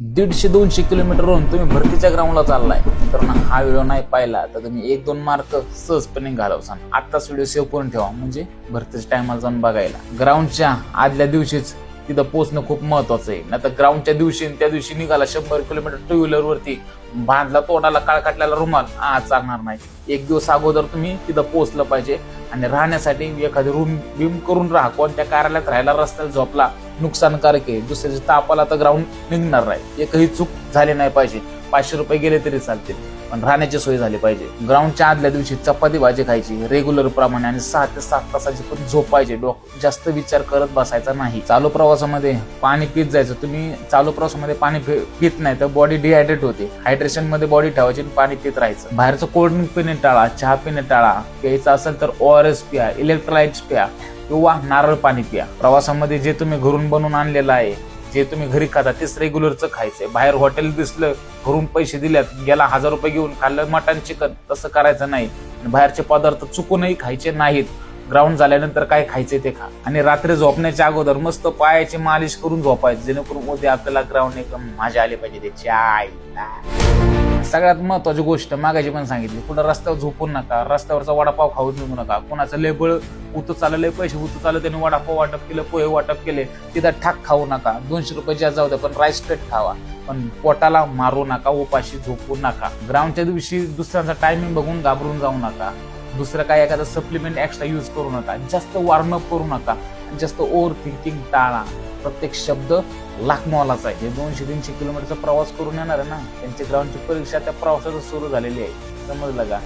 दीडशे दोनशे किलोमीटरवरून तुम्ही भरतीच्या ग्राउंडला चाललाय. तर ना हा व्हिडिओ नाही पाहिला तर तुम्ही एक दोन मार्क सहजपणे घालवसान आत्ताच व्हिडिओ सेव्ह करून ठेवा म्हणजे भरतीच्या टायमाला जाऊन बघायला. ग्राउंडच्या आदल्या दिवशीच तिथं पोहोचणं खूप महत्वाचं आहे. नाही तर ग्राउंडच्या दिवशी त्या दिवशी निघाला शंभर किलोमीटर टू व्हीलरवरती बांधला तोंडाला काळकाटल्याला रुमाल आज चालणार नाही. एक दिवस अगोदर तुम्ही तिथं पोहोचलं पाहिजे. आणि राहण्यासाठी एखादी रूम बिम करून राहा. कोणत्या कार्यालयात राहायला रस्त्याला झोपला नुकसानकारक आहे. दुसऱ्याच्या तापाला तर ग्राउंड निघणार नाही. एकही चूक झाली नाही पाहिजे. पाचशे रुपये गेले तरी चालतील. पण राहण्याची सोय झाली पाहिजे. ग्राउंडच्या आदल्या दिवशी चपाती भाजी खायची. रेग्युलर प्रमाणे आणि सहा ते सात तासाची पण झोप पाहिजे. डोक जास्त विचार करत बसायचा नाही. चालू प्रवासामध्ये पाणी पित जायचं. तुम्ही चालू प्रवासामध्ये पाणी पि- पित नाही तर बॉडी डिहायड्रेट होते. हायड्रेशनमध्ये बॉडी ठेवायची आणि पाणी पित राहायचं. बाहेरचं कोल्ड ड्रिंक पिणे टाळा. चहा पिणे टाळा. प्यायचं असेल तर ओ आर एस प्या. इलेक्ट्रोलाइट्स प्या. किंवा नारळ पाणी प्या. प्रवासामध्ये जे तुम्ही घरून बनवून आणलेलं आहे जे तुम्ही घरी खाता तेच रेग्युलरचं खायचंय. बाहेर हॉटेल दिसलं घरून पैसे दिल्यात गेला हजार रुपये घेऊन खाल्लं मटन चिकन तसं करायचं नाही. आणि बाहेरचे पदार्थ चुकूनही खायचे नाहीत. ग्राउंड झाल्यानंतर काय खायचे ते खा. आणि रात्री झोपण्याच्या अगोदर मस्त पायाची मालिश करून झोपायचं जेणेकरून उद्या आपल्याला ग्राउंड एकदम मजा आली पाहिजे ते चाय सगळ्यात महत्वाची गोष्ट मागायची पण सांगितली. कुठं रस्त्यावर झोपून नका रस्त्यावरचा वडापाव खाऊ निघू नका. कुणाचं लेबळ उतू चाललंय पैसे उतू चाललं त्याने वडापाव वाटप केलं पोहे वाटप केले तिथं ठाक खाऊ नका. दोनशे रुपये ज्या जाऊ द्या पण राईस प्लेट खावा. पण पोटाला मारू नका उपाशी झोपू नका. ग्राउंडच्या दिवशी दुसऱ्यांचा टायमिंग बघून घाबरून जाऊ नका. दुसरं काय एखादं सप्लिमेंट एक्स्ट्रा यूज करू नका. जास्त वॉर्मअप करू नका. जास्त ओव्हर थिंकिंग टाळा. प्रत्येक शब्द लाख आहे. जे दोनशे तीनशे किलोमीटरचा प्रवास करून येणार आहे ना त्यांची ग्राउंडची परीक्षा त्या प्रवासात सुरू झालेली आहे. समजलं का?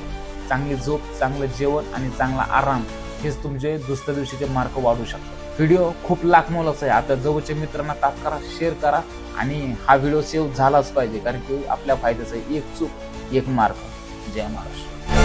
चांगली झोप चांगलं जेवण आणि चांगला आराम हेच तुमचे दुसऱ्या दिवशीचे मार्क वाढू शकतात. व्हिडिओ खूप लाखमोलाचा आहे. आता जवळच्या मित्रांना ताप करा शेअर करा आणि हा व्हिडिओ सेव्ह झालाच पाहिजे कारण की आपल्या फायद्याचा आहे. एक चूक एक मार्क. जय महाराष्ट्र.